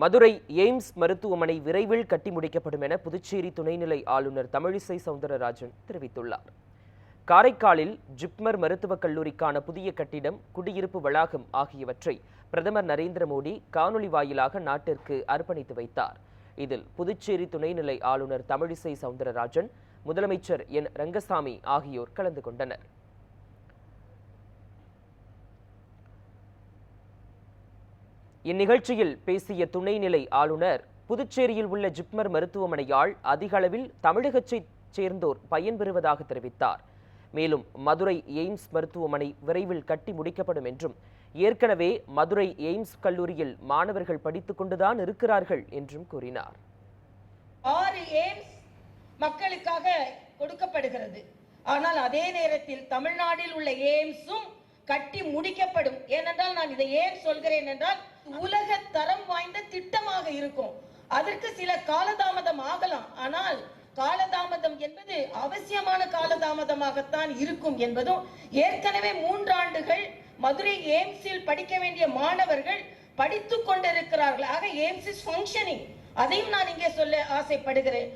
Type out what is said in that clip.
Madurai AIIMS மருத்துவமனை விரைவில் கட்டி முடிக்கப்படும் என புதுச்சேரி துணைநிலை ஆளுநர் தமிழிசை சவுந்தரராஜன் தெரிவித்துள்ளார். காரைக்காலில் ஜிப்மர் மருத்துவக் கல்லூரிக்கான புதிய கட்டிடம் குடியிருப்பு வளாகம் ஆகியவற்றை பிரதமர் நரேந்திர மோடி காணொலி வாயிலாக நாட்டிற்கு அர்ப்பணித்து வைத்தார். இதில் புதுச்சேரி துணைநிலை ஆளுநர் தமிழிசை சவுந்தரராஜன் முதலமைச்சர் என் ரங்கசாமி ஆகியோர் கலந்து கொண்டனர். இந்நிகழ்ச்சியில் பேசிய துணைநிலை ஆளுநர் புதுச்சேரியில் உள்ள ஜிப்மர் மருத்துவமனையால் அதிக அளவில் தமிழகத்தைச் சேர்ந்தோர் பயன்பெறுவதாக தெரிவித்தார். மேலும் மதுரை எய்ம்ஸ் மருத்துவமனை விரைவில் கட்டி முடிக்கப்படும் என்றும் ஏற்கனவே மதுரை எய்ம்ஸ் கல்லூரியில் மாணவர்கள் படித்துக் கொண்டுதான் இருக்கிறார்கள் என்றும் கூறினார். ஆறு எய்ம்ஸ் மக்களுக்காக கொடுக்கப்படுகிறது. ஆனால் அதே நேரத்தில் தமிழ்நாட்டில் உள்ள எய்ம்ஸும் கட்டி முடிக்கப்படும். ஏனென்றால் நான் இதை ஏன் சொல்கிறேன் என்றால் உலக தரம் வாய்ந்த திட்டமாக இருக்கும். அதற்கு சில காலதாமதம் ஆகலாம். ஆனால் காலதாமதம் என்பது அவசியமான காலதாமதமாகத்தான் இருக்கும் என்பதும் ஏற்கனவே மூன்றாண்டுகள் மதுரை எய்ம்ஸில் படிக்க வேண்டிய மாணவர்கள் படித்துக் கொண்டிருக்கிறார்கள். ஆக எய்ம்ஸ் இஸ் ஃபங்க்ஷனிங் அதையும் நான் இங்கே சொல்ல ஆசைப்படுகிறேன்.